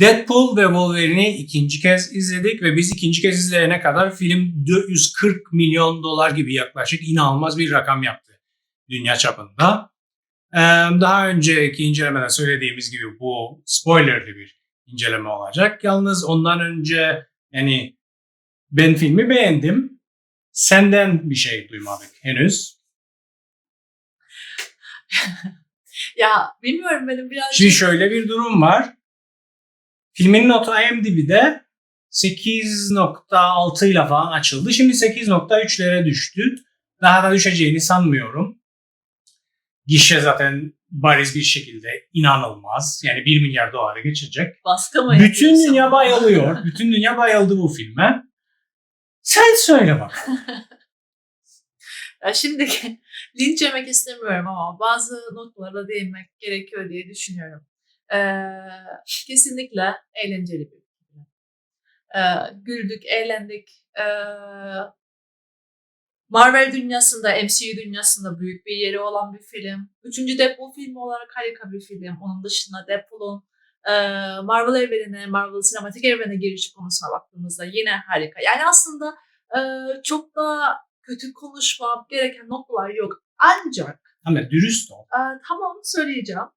Deadpool ve Wolverine'i ikinci kez izledik ve biz ikinci kez izleyene kadar film 440 milyon dolar gibi yaklaşık inanılmaz bir rakam yaptı dünya çapında. Daha önceki incelemede söylediğimiz gibi bu spoilerli bir inceleme olacak. Yalnız ondan önce yani ben filmi beğendim. Senden bir şey duymadık henüz. Ya bilmiyorum benim birazcık... Şimdi şöyle bir durum var. Filmin notu IMDb'de 8.6 ile falan açıldı. Şimdi 8.3'lere düştü. Daha da düşeceğini sanmıyorum. Gişe zaten bariz bir şekilde inanılmaz. Yani 1 milyar dolara geçecek. baskı Bütün dünya bayılıyor. Bütün dünya bayıldı bu filme. Sen söyle bak. Ya şimdi linç yemek istemiyorum ama bazı noktalara değinmek gerekiyor diye düşünüyorum. Ee, kesinlikle eğlenceli bir film. Ee, güldük, eğlendik. Ee, Marvel dünyasında, MCU dünyasında büyük bir yeri olan bir film. Üçüncü Deadpool filmi olarak harika bir film. Onun dışında Deadpool'un e, Marvel evrenine, Marvel sinematik evrene girişi konusuna baktığımızda yine harika. Yani aslında e, çok da kötü konuşmam gereken noktalar yok. Ancak Ama dürüst ol. e, tamam söyleyeceğim.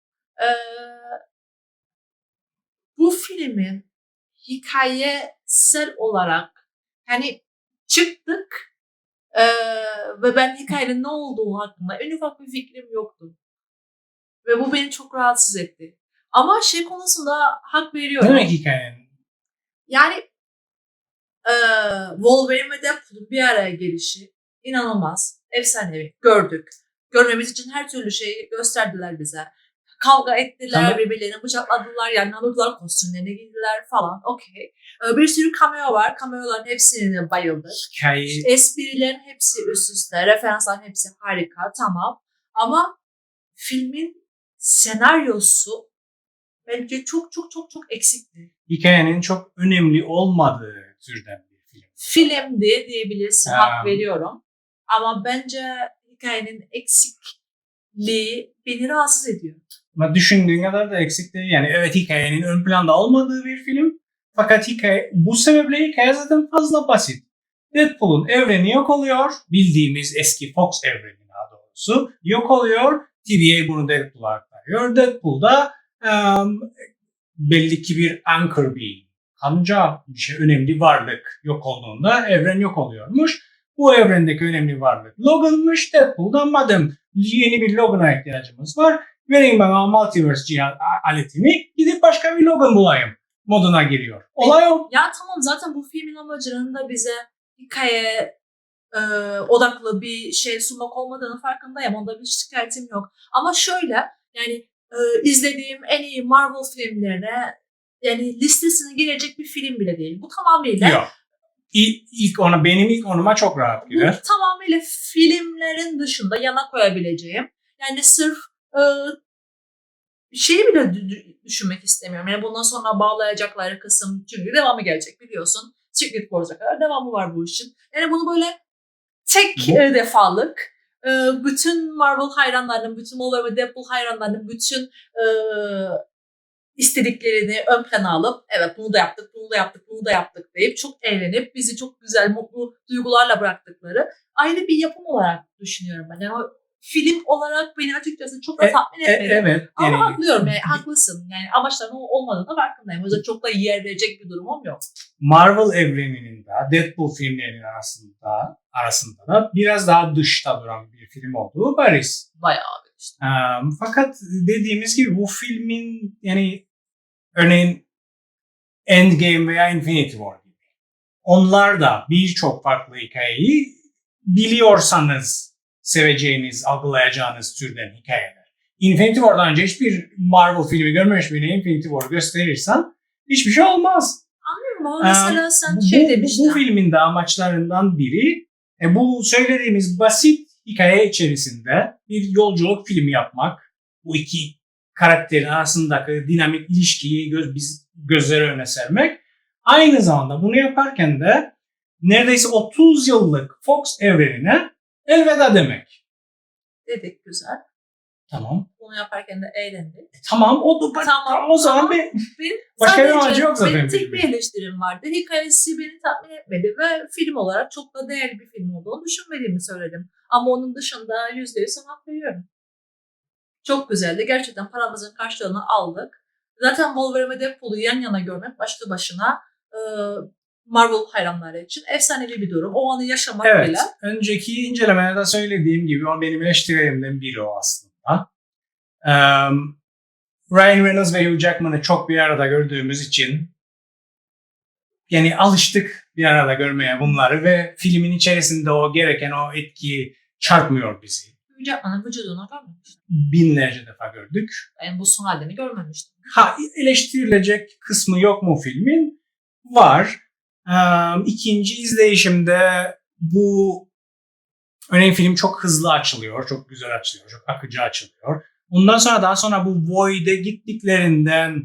E, bu filmin hikayesel olarak hani çıktık e, ve ben hikayenin ne olduğu hakkında en ufak bir fikrim yoktu. Ve bu beni çok rahatsız etti. Ama şey konusunda hak Ne veriyorum. demek hikayenin? Yani e, Wolverine ve Deadpool'un bir araya gelişi inanılmaz. Efsanevi. Gördük. Görmemiz için her türlü şeyi gösterdiler bize. Kavga ettiler, Tamam. birbirlerini bıçakladılar, yani alırdılar, kostümlerine giydiler falan. Okey. E, bir sürü cameo var. Cameoların hepsine bayıldık. Hikaye Esprilerin hepsi üst üste, referansların hepsi harika, tamam. Ama filmin senaryosu bence çok çok çok çok eksikti. hikayenin çok önemli olmadığı türden bir film. filmdi diyebilirsin. Ha. Hak veriyorum. Ama bence hikayenin eksikliği beni rahatsız ediyor. Ama düşündüğün kadar da eksik değil. Yani evet hikayenin ön planda olmadığı bir film. Fakat hikaye, bu sebeple hikaye zaten fazla basit. Deadpool'un evreni yok oluyor. Bildiğimiz eski Fox evreni daha doğrusu. Yok oluyor. TVA bunu Deadpool'a aktarıyor. Deadpool'da em, belli ki bir anchor being. Kanca bir şey önemli varlık yok olduğunda evren yok oluyormuş. Bu evrendeki önemli varlık Logan'mış. Deadpool'dan madem yeni bir Logan'a ihtiyacımız var vereyim bana multiverse cihaz aletini gidip başka bir Logan bulayım moduna giriyor. Olay o. Ya tamam zaten bu filmin amacının da bize hikaye e, odaklı bir şey sunmak olmadığını farkındayım. Onda bir şikayetim yok. Ama şöyle yani e, izlediğim en iyi Marvel filmlerine yani listesine girecek bir film bile değil. Bu tamamıyla Yok. İlk, ilk ona benim ilk onuma çok rahat bu girer. tamamıyla filmlerin dışında yana koyabileceğim. Yani sırf e, şeyi bile dü- dü- düşünmek istemiyorum. Yani bundan sonra bağlayacakları kısım çünkü devamı gelecek biliyorsun. Secret Wars'a kadar devamı var bu işin. Yani bunu böyle tek Bu- e, defalık e, bütün Marvel hayranlarının, bütün Wolverine ve Deadpool hayranlarının bütün e, istediklerini ön plana alıp evet bunu da yaptık, bunu da yaptık, bunu da yaptık deyip çok eğlenip bizi çok güzel, mutlu duygularla bıraktıkları ayrı bir yapım olarak düşünüyorum ben. Yani o film olarak beni açıkçası çok da E- tatmin E- etmedi. evet. Ama Yani, haklıyorum yani haklısın. Yani amaçlarının o olmadığını farkındayım. O yüzden çok da yer verecek bir durumum yok. Marvel evreninin de Deadpool filmlerinin arasında arasında da biraz daha dışta duran bir film olduğu bariz. Bayağı bir işte. Eee, fakat dediğimiz gibi bu filmin yani örneğin Endgame veya Infinity War gibi. Onlar da birçok farklı hikayeyi biliyorsanız seveceğiniz, algılayacağınız türden hikayeler. Infinity War'dan önce hiçbir Marvel filmi görmemiş birine Infinity War gösterirsen hiçbir şey olmaz. Anlıyorum ama Ee, mesela sen Bu, şey demiştin. bu filmin de amaçlarından biri e, bu söylediğimiz basit hikaye içerisinde bir yolculuk filmi yapmak. Bu iki karakterin arasındaki dinamik ilişkiyi göz, biz gözler önüne sermek. Aynı zamanda bunu yaparken de neredeyse 30 yıllık Fox evrenine elveda demek. Dedik güzel. Tamam. Bunu yaparken de eğlendik. E, tamam o da Tamam, o zaman tamam. bir Benim Başka bir amacı yok zaten Benim tek bir eleştirim vardı. Hikayesi beni tatmin etmedi ve film olarak çok da değerli bir film olduğunu düşünmediğimi söyledim. Ama onun dışında yüzde yüz sana hak veriyorum. Çok güzeldi. Gerçekten paramızın karşılığını aldık. Zaten Wolverine ve Deadpool'u yan yana görmek başlı başına e, Marvel hayranları için efsanevi bir durum. O anı yaşamak Evet. bile. Önceki incelemede söylediğim gibi o benim eleştirilerimden biri o aslında. Eee, Ryan Reynolds ve Hugh Jackman'ı çok bir arada gördüğümüz için yani alıştık bir arada görmeye bunları ve filmin içerisinde o gereken o etki çarpmıyor bizi. Hugh Jackman'ın vücudunu görmemiştim. Binlerce defa gördük. Ben bu son halini görmemiştim. Ha eleştirilecek kısmı yok mu filmin? Var. İkinci izleyişimde bu örneğin film çok hızlı açılıyor, çok güzel açılıyor, çok akıcı açılıyor. Ondan sonra daha sonra bu Void'e gittiklerinden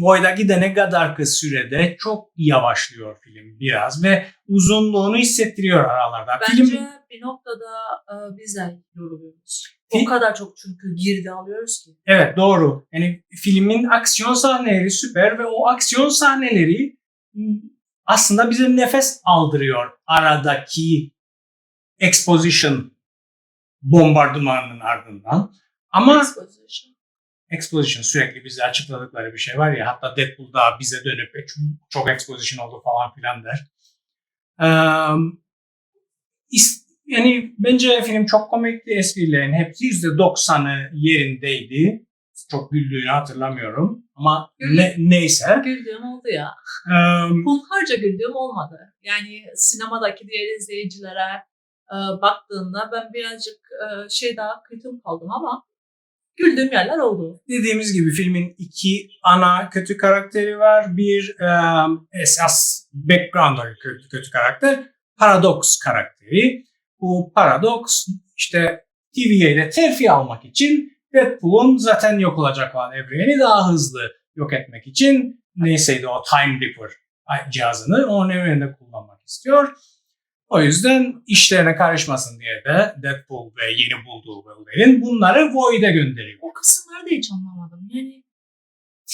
Void'a gidene kadarki sürede çok yavaşlıyor film biraz ve uzunluğunu hissettiriyor aralarda. Bence Film bir noktada e, biz de yoruluyoruz. O kadar çok çünkü girdi alıyoruz ki. Evet doğru. Yani filmin aksiyon sahneleri süper ve o aksiyon sahneleri aslında bize nefes aldırıyor aradaki exposition bombardımanının ardından. Ama Exposition. exposition sürekli bize açıkladıkları bir şey var ya hatta Deadpool'da bize dönüp "E, çok, exposition oldu falan filan der. Yani bence film çok komikti. Esprilerin hepsi %90'ı yerindeydi. Çok güldüğünü hatırlamıyorum. Ama ne, neyse. Güldüğüm oldu ya. Eee, Hunharca güldüğüm olmadı. Yani sinemadaki diğer izleyicilere e, baktığında ben birazcık e, şey daha kırtım kaldım ama güldüğüm yerler oldu. dediğimiz gibi filmin iki ana kötü karakteri var. Bir eee, esas background'daki kötü, kötü karakter Paradox karakteri. Bu Paradox işte TVA'de terfi almak için Deadpool'un zaten yok olacak olan evreni daha hızlı yok etmek için neyseydi o Time Reaper cihazını onun evreninde kullanmak istiyor. O yüzden işlerine karışmasın diye de Deadpool ve yeni bulduğu Wolverine bunları Void'e gönderiyor. O kısımları da hiç anlamadım. Yani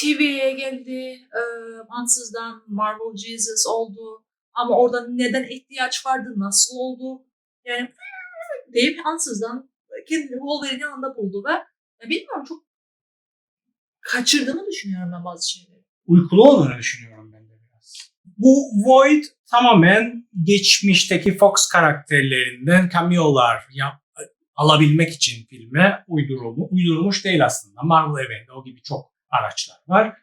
TV'ye geldi, e, ansızdan Marvel Jesus oldu. Ama orada neden ihtiyaç vardı, nasıl oldu? Yani deyip ansızdan kendini Wolverine'in yanında buldu ve ya bilmiyorum çok kaçırdığımı düşünüyorum ben bazı şeyleri. uykulu olduğunu düşünüyorum ben de biraz. Bu Void tamamen geçmişteki Fox karakterlerinden cameo'lar yap, alabilmek için filme uydurulmuş, uydurulmuş değil aslında. Marvel evreninde o gibi çok araçlar var.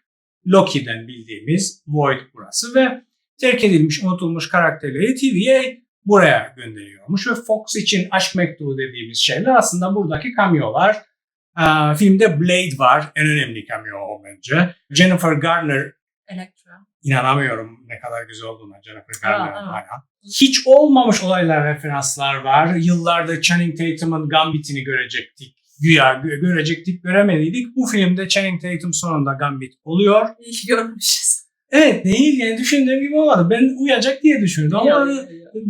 Loki'den bildiğimiz Void burası ve terk edilmiş, unutulmuş karakterleri TVA buraya gönderiyormuş ve Fox için aşk mektubu dediğimiz şeyler aslında buradaki cameo'lar. Ee, filmde Blade var. En önemli cameo o bence. Jennifer Garner Elektra. inanamıyorum ne kadar güzel olduğuna Jennifer Garner evet. hala. Hiç olmamış olaylar referanslar var. Yıllardır Channing Tatum'un Gambit'ini görecektik. Güya gö- görecektik, göremediydik. Bu filmde Channing Tatum sonunda Gambit oluyor. İyi görmüşüz. Evet değil yani düşündüğüm gibi olmadı. Ben uyacak diye düşündüm ama Ya, ya, ya.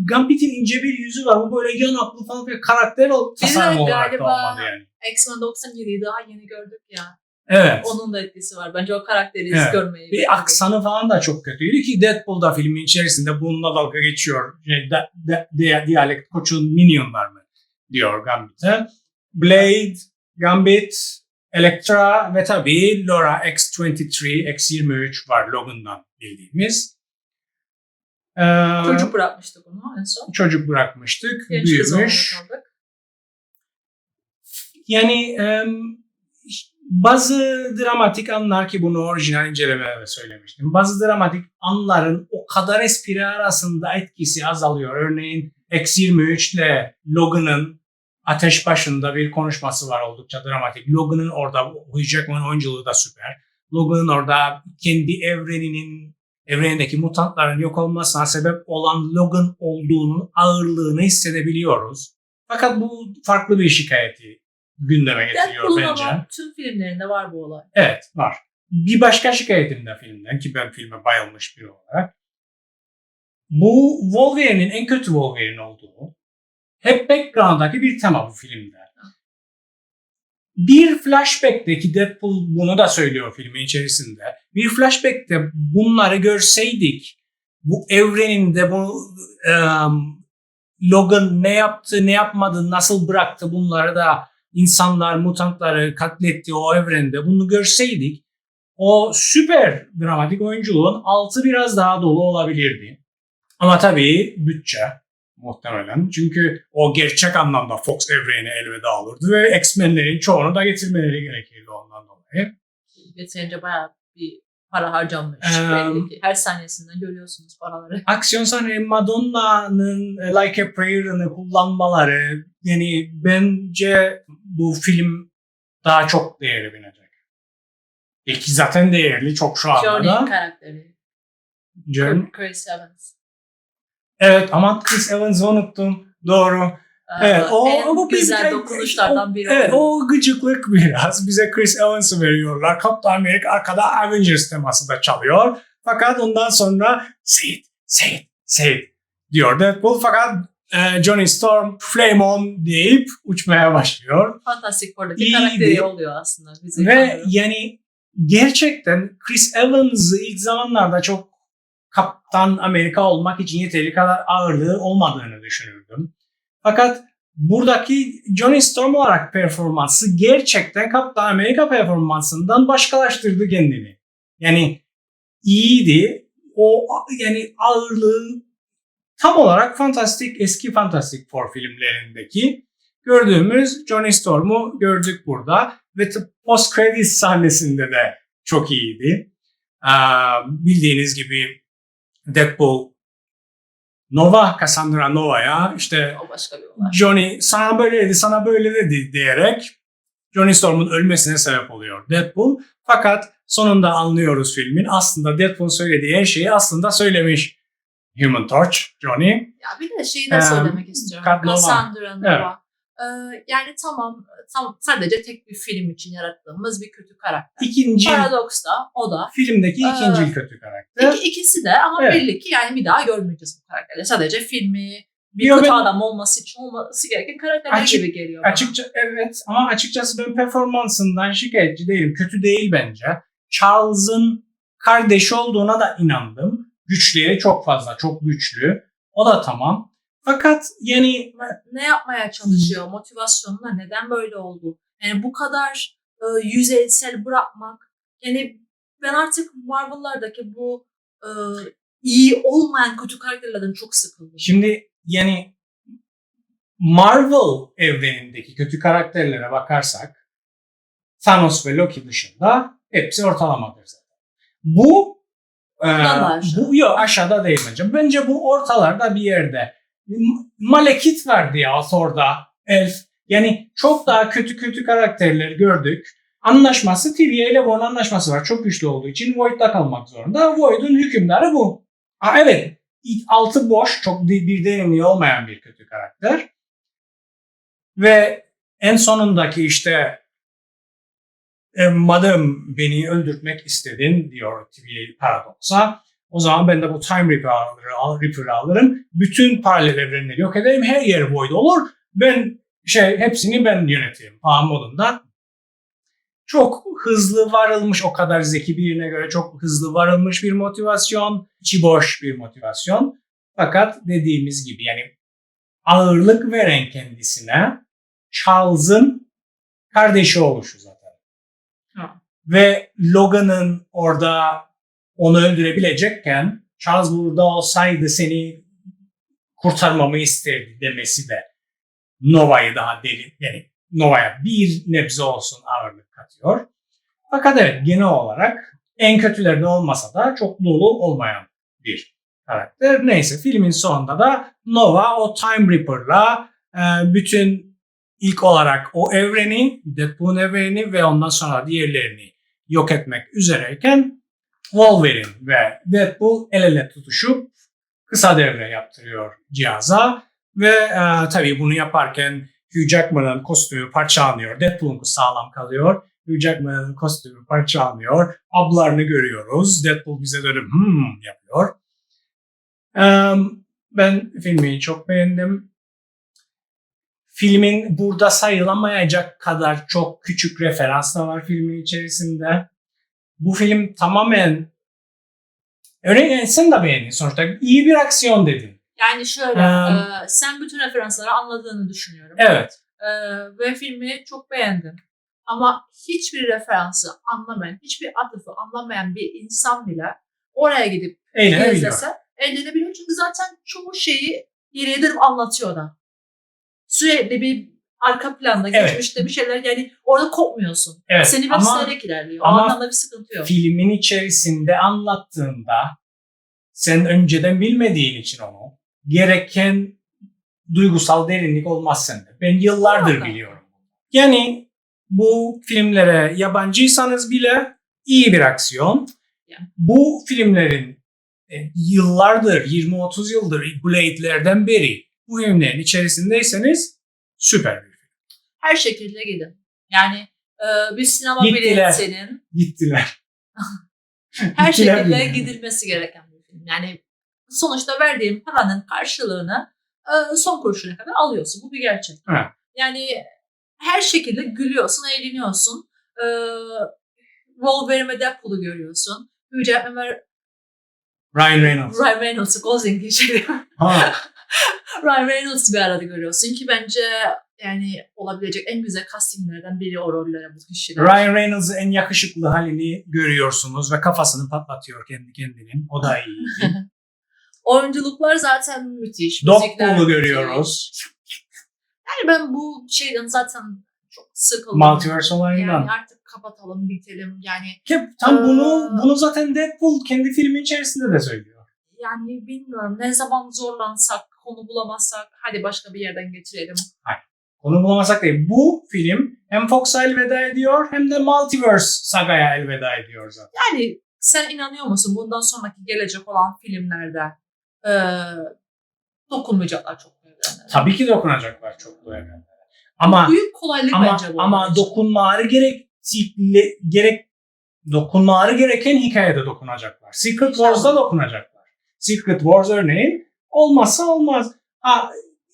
Gambit'in ince bir yüzü var. Bu böyle yanaklı falan bir karakter ol- tasarım olarak da galiba- olmadı yani. X-Men 97'yi daha yeni gördük ya. Evet. Onun da etkisi var. Bence o karakteri Evet. görmeyi. Bir aksanı falan da çok kötüydü ki Deadpool'da filmin içerisinde bununla dalga geçiyor. Şey, de, de, de- diyalekt koçun minyonlar mı diyor Gambit'e. Blade, Gambit, Elektra ve tabii Laura X-23, X-23 var Logan'dan bildiğimiz. Ee, Çocuk bırakmıştık onu en son. çocuk bırakmıştık, Genç büyümüş. Yani em, bazı dramatik anlar ki bunu orijinal incelemede söylemiştim. Bazı dramatik anların o kadar espri arasında etkisi azalıyor. Örneğin X23 ile Logan'ın ateş başında bir konuşması var oldukça dramatik. Logan'ın orada Hugh Jackman oyunculuğu da süper. Logan'ın orada kendi evreninin evrenindeki mutantların yok olmasına sebep olan Logan olduğunun ağırlığını hissedebiliyoruz. Fakat bu farklı bir şikayeti gündeme getiriyor Deadpool'un bence. ama tüm filmlerinde var bu olay. Evet var. Bir başka şikayetim de filmden ki ben filme bayılmış biri olarak. Bu Wolverine'in en kötü Wolverine olduğu hep background'daki bir tema bu filmde. bir flashback'teki Deadpool bunu da söylüyor filmin içerisinde. Bir flashback'te bunları görseydik bu evreninde bu em, Logan ne yaptı, ne yapmadı, nasıl bıraktı bunları da insanlar, mutantları katletti o evrende bunu görseydik o süper dramatik oyunculuğun altı biraz daha dolu olabilirdi. Ama tabii bütçe muhtemelen. Çünkü o gerçek anlamda Fox evreni elveda olurdu ve X-Men'lerin çoğunu da getirmeleri gerekirdi ondan dolayı. Yeterince bayağı bir para harcanmış ki. Her sahnesinden görüyorsunuz paraları. Aksiyon sahne Madonna'nın e, Like a Prayer'ını kullanmaları yani bence bu film daha çok değeri binecek. İlk zaten değerli çok şu anda da. karakteri. Journey. Chris Evans. Evet ama Chris Evans'ı unuttum. Doğru. Evet, o- en o bir- güzel o- dokunuşlardan biri Evet, o gıcıklık biraz. Bize Chris Evans'ı veriyorlar. Captain America arkada Avengers teması da çalıyor. Fakat ondan sonra say it, say it, say it diyor Deadpool. Fakat e, Johnny Storm flame on deyip uçmaya başlıyor. Fantastic Four'daki karakteri oluyor aslında. Bizi Ve kandırıyor. yani gerçekten Chris Evans'ı ilk zamanlarda çok Kaptan Amerika olmak için yeteri kadar ağırlığı olmadığını düşünürdüm. Fakat buradaki Johnny Storm olarak performansı gerçekten Kaptan Amerika performansından başkalaştırdı kendini. Yani iyiydi. O yani ağırlığı tam olarak fantastik eski Fantastic Four filmlerindeki gördüğümüz Johnny Storm'u gördük burada ve post credits sahnesinde de çok iyiydi. Aa, bildiğiniz gibi Deadpool Nova, Cassandra Nova'ya işte O başka bir olay. Johnny sana böyle dedi, sana böyle dedi diyerek Johnny Storm'un ölmesine sebep oluyor Deadpool. Fakat sonunda anlıyoruz filmin aslında Deadpool söylediği her şeyi aslında söylemiş Human Torch, Johnny. Ya bir de şeyi de Ee, söylemek istiyorum. Cassandra Nova. Evet. Ee, yani tamam tam sadece tek bir film için yarattığımız bir kötü karakter. İkinci Paradox da o da. filmdeki Ee, ikinci kötü karakter. İki, ikisi de ama Evet. belli ki yani bir daha görmeyeceğiz bu karakteri. Sadece filmi bir Yo, kötü ben- adam olması için olması gereken karakterler Açık- gibi geliyor bana. Açıkça evet ama açıkçası ben performansından şikayetçi değilim. Kötü değil bence. Charles'ın kardeşi olduğuna da inandım. Güçleri çok fazla, çok güçlü. O da tamam. Fakat yani ne yapmaya çalışıyor? Motivasyonuna neden böyle oldu? Yani bu kadar e, yüzeysel bırakmak. Yani ben artık Marvel'lardaki bu e, iyi olmayan kötü karakterlerden çok sıkıldım. şimdi yani Marvel evrenindeki kötü karakterlere bakarsak Thanos ve Loki dışında hepsi ortalamadır zaten. Bu e, bu yok aşağıda değil bence. Bence bu ortalarda bir yerde. M- Malekith vardı ya Thor'da. Elf. Yani çok daha kötü kötü karakterler gördük. Anlaşması TVA ile Void'un anlaşması var. Çok güçlü olduğu için Void'da kalmak zorunda. Void'un hükümdarı bu. Ha, evet. Altı boş. Çok bir, deneyimli olmayan bir kötü karakter. Ve en sonundaki işte madem beni öldürtmek istedin diyor TVA Paradox'a. O zaman ben de bu Time Reaper'ı al, alırım. Bütün paralel evrenleri yok ederim. Her yer void olur. Ben şey hepsini ben yönetirim falan modunda. Çok hızlı varılmış o kadar zeki birine göre çok hızlı varılmış bir motivasyon. içi boş bir motivasyon. Fakat dediğimiz gibi yani ağırlık veren kendisine Charles'ın kardeşi oluşu zaten. Ha. Ve Logan'ın orada onu öldürebilecekken Charles burada olsaydı seni kurtarmamı isterdi demesi de Nova'yı daha deli yani Nova'ya bir nebze olsun ağırlık katıyor. Fakat evet genel olarak en kötülerden olmasa da çok dolu olmayan bir karakter. Neyse filmin sonunda da Nova o Time Reaper'la e, bütün ilk olarak o evreni, Deadpool'un evreni ve ondan sonra diğerlerini yok etmek üzereyken Wolverine ve Deadpool el ele tutuşup kısa devre yaptırıyor cihaza ve e, tabii bunu yaparken Hugh Jackman'ın kostümü parçalanıyor. Deadpool'un sağlam kalıyor. Hugh Jackman'ın kostümü parçalanıyor. Ablarını görüyoruz. Deadpool bize dönüp hmm yapıyor. E, ben filmi çok beğendim. filmin burada sayılamayacak kadar çok küçük referans da var filmin içerisinde. Bu film tamamen örneğin yani sen de beğendin sonuçta iyi bir aksiyon dedin. Yani şöyle, Em, e, sen bütün referansları anladığını düşünüyorum. Evet. E, ve filmi çok beğendim. Ama hiçbir referansı anlamayan, hiçbir atıfı anlamayan bir insan bile oraya gidip izlese eğlenebiliyor. Çünkü zaten çoğu şeyi yere edip anlatıyor da. Sürekli bir arka planda Evet. geçmişte bir şeyler yani orada kopmuyorsun. Evet, Seni besleyerek ilerliyor. O ama anlamda bir sıkıntı yok. filmin içerisinde anlattığında sen önceden bilmediğin için onu gereken duygusal derinlik olmaz sende. Ben yıllardır Muhakkak. biliyorum. Yani bu filmlere yabancıysanız bile iyi bir aksiyon. Yani. Bu filmlerin e, yıllardır, 20-30 yıldır Blade'lerden beri bu filmlerin içerisindeyseniz süper bir. Her şekilde gidin. Yani e, bir sinema Gittiler. biletinin Gittiler. her Gittiler şekilde bile. gidilmesi gereken bir film. Yani sonuçta verdiğin paranın karşılığını e, son kuruşuna kadar alıyorsun. Bu bir gerçek. Evet. Yani her şekilde gülüyorsun, eğleniyorsun. E, Wolverine ve Deadpool'u görüyorsun. Hugh Jackman ve Ryan Reynolds. Ryan Reynolds'ı Gosling'i şey Ha, Ryan Reynolds'ı bir arada görüyorsun ki bence yani olabilecek en güzel castinglerden biri o rollere bu kişiler. Ryan Reynolds'ın en yakışıklı halini görüyorsunuz ve kafasını patlatıyor kendi kendinin. O da iyi. Oyunculuklar zaten müthiş. Müthiş. görüyoruz. Yani ben bu şeyden zaten çok sıkıldım. Multiverse olayından. Yani artık kapatalım, bitelim. Yani Ki tam Ee, bunu bunu zaten Deadpool kendi filmi içerisinde de söylüyor. yani bilmiyorum ne zaman zorlansak, konu bulamazsak hadi başka bir yerden getirelim. Onu bulamasak değil. Bu film hem Fox'a elveda ediyor hem de Multiverse sagaya elveda ediyor zaten. Yani sen inanıyor musun bundan sonraki gelecek olan filmlerde eee dokunmayacaklar çok evrenlere? Tabii ki dokunacaklar çok evrenlere. Ama Büyük kolaylık ama bence bu. ama dokunmaları gerektikle gerek dokunmaları gereken hikayede dokunacaklar. Secret. Wars'da dokunacaklar. Secret Wars örneğin olmazsa olmaz. Ha,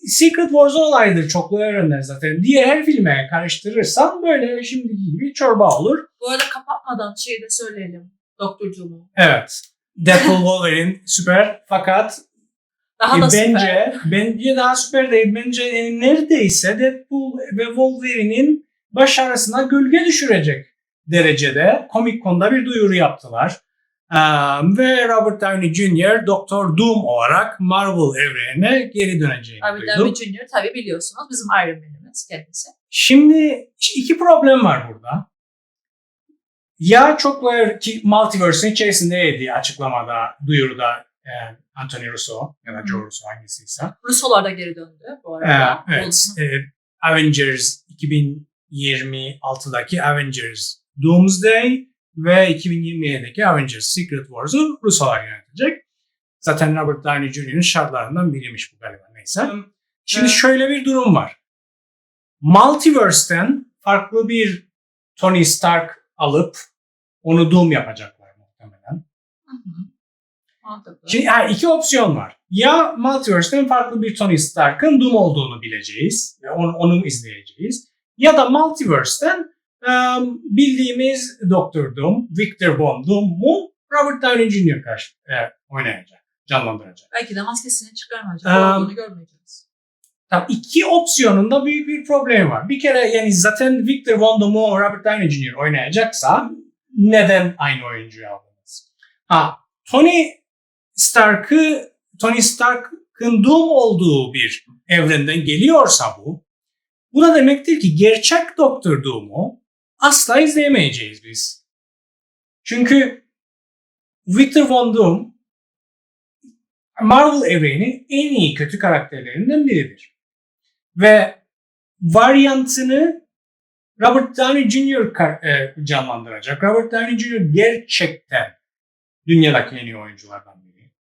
Secret Wars olaydır çoklu evrenler zaten. Diğer her filme karıştırırsan böyle şimdiki gibi çorba olur. Bu arada kapatmadan şeyi de söyleyelim. Doktorcuğumu. Evet. Deadpool Wolverine süper fakat Daha e, da bence süper. bence daha süper değil. Bence e, neredeyse Deadpool ve Wolverine'in başarısına gölge düşürecek derecede Comic Con'da bir duyuru yaptılar. Um, ve Robert Downey Jr. Doktor Doom olarak Marvel evrenine geri döneceğini Robert duyduk. Downey Jr. tabii biliyorsunuz bizim Iron Man'imiz kendisi. Şimdi iki problem var burada. Ya çok böyle ki Multiverse'in içerisindeydi açıklamada, duyuruda e, Anthony Russo ya da Joe Russo hangisiyse. Russolar da geri döndü bu arada. Ee, evet. Ee, Avengers 2026'daki Avengers Doomsday ve 2027'deki Avengers Secret Wars'u Russolar yönetecek. Zaten Robert Downey Jr.'ın şartlarından biriymiş bu galiba neyse. Şimdi Evet. şöyle bir durum var. Multiverse'ten farklı bir Tony Stark alıp onu Doom yapacaklar muhtemelen. Hı hı. Mantıklı. Şimdi ha, iki opsiyon var. Ya Multiverse'den farklı bir Tony Stark'ın Doom olduğunu bileceğiz. ve Onu, onu izleyeceğiz. Ya da Multiverse'den bildiğimiz Doctor Doom, Victor Von Doom'u Robert Downey Jr. karşı e, oynayacak, canlandıracak. Belki de maskesini çıkarmayacak. Ee, olduğunu görmeyeceğiz. Tabii iki opsiyonun da büyük bir problemi var. Bir kere yani zaten Victor Von Doom'u Robert Downey Jr. oynayacaksa neden aynı oyuncuyu aldınız? Ha, Tony Stark'ı Tony Stark'ın Doom olduğu bir evrenden geliyorsa bu, bu da demektir ki gerçek Doktor Doom'u asla izleyemeyeceğiz biz. Çünkü Victor Von Doom Marvel evreninin en iyi kötü karakterlerinden biridir. Ve varyantını Robert Downey Jr. e, canlandıracak. Robert Downey Jr. gerçekten dünyadaki en iyi oyunculardan biri.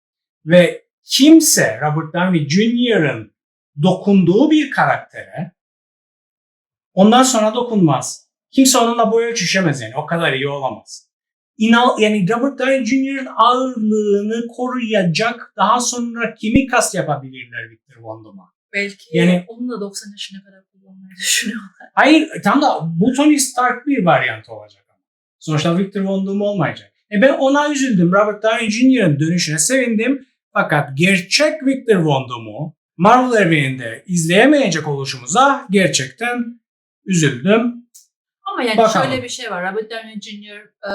Ve kimse Robert Downey Jr.'ın dokunduğu bir karaktere ondan sonra dokunmaz. Kimse onunla boy ölçüşemez yani. O kadar iyi olamaz. İnan, yani Robert Downey Jr.'ın ağırlığını koruyacak daha sonra kimi kas yapabilirler Victor Von Doom'a? Belki Yani- onun da 90 yaşına kadar kullanmayı düşünüyorlar. Hayır tam da bu Tony Stark bir varyant olacak ama. Sonuçta Victor Von Doom olmayacak. E ben ona üzüldüm. Robert Downey Jr.'ın dönüşüne sevindim. Fakat gerçek Victor Von Doom'u Marvel evreninde izleyemeyecek oluşumuza gerçekten üzüldüm. Ama yani Bakalım. şöyle bir şey var. Robert Downey Jr. e,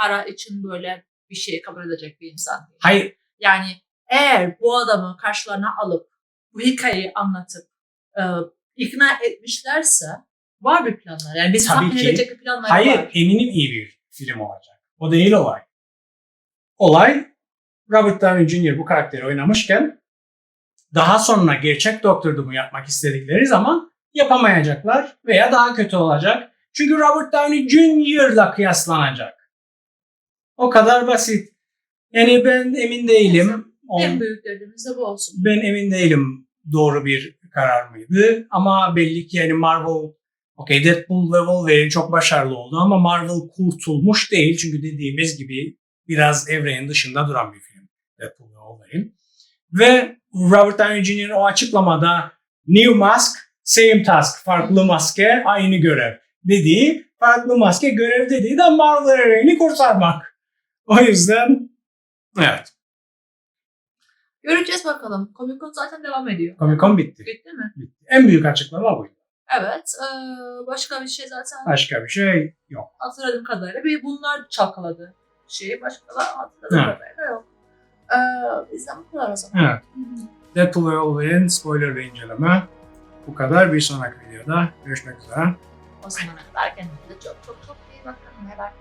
para için böyle bir şeyi kabul edecek bir insan değil. Hayır Yani eğer bu adamı karşılarına alıp bu hikayeyi anlatıp e, ikna etmişlerse var bir planlar. Yani tatmin ki. edecek bir planlar Hayır, var. eminim iyi bir film olacak. O değil olay. Olay Robert Downey Jr. bu karakteri oynamışken daha sonra gerçek Doktor Doom'u yapmak istedikleri zaman yapamayacaklar veya daha kötü olacak. Çünkü Robert Downey Jr.'la kıyaslanacak. O kadar basit. Yani ben emin değilim. O- En büyük derdimiz de bu olsun. ben emin değilim doğru bir karar mıydı. Ama belli ki yani Marvel okey Deadpool ve Wolverine çok başarılı oldu ama Marvel kurtulmuş değil. Çünkü dediğimiz gibi biraz evrenin dışında duran bir film. Deadpool ve Wolverine. Ve Robert Downey Jr. o açıklamada New Mask, same task, farklı maske, aynı görev dediği, farklı maske görev dediği de Marvel evreni kurtarmak. O yüzden evet. Göreceğiz bakalım. Comic Con zaten devam ediyor. Comic Con bitti. Bitti mi? bitti. En büyük açıklama buydu. Evet. e, başka bir şey zaten Başka bir şey yok. hatırladığım kadarıyla bir bunlar çalkaladı şeyi. Başka da hatırladığım Evet. kadarıyla yok. E, bizden bu kadar o zaman. Evet. Deadpool ve Wolverine spoiler ve inceleme. Bu kadar. Bir sonraki videoda görüşmek üzere. O zamana kadar kendinize çok çok çok iyi bakın. Bye bye.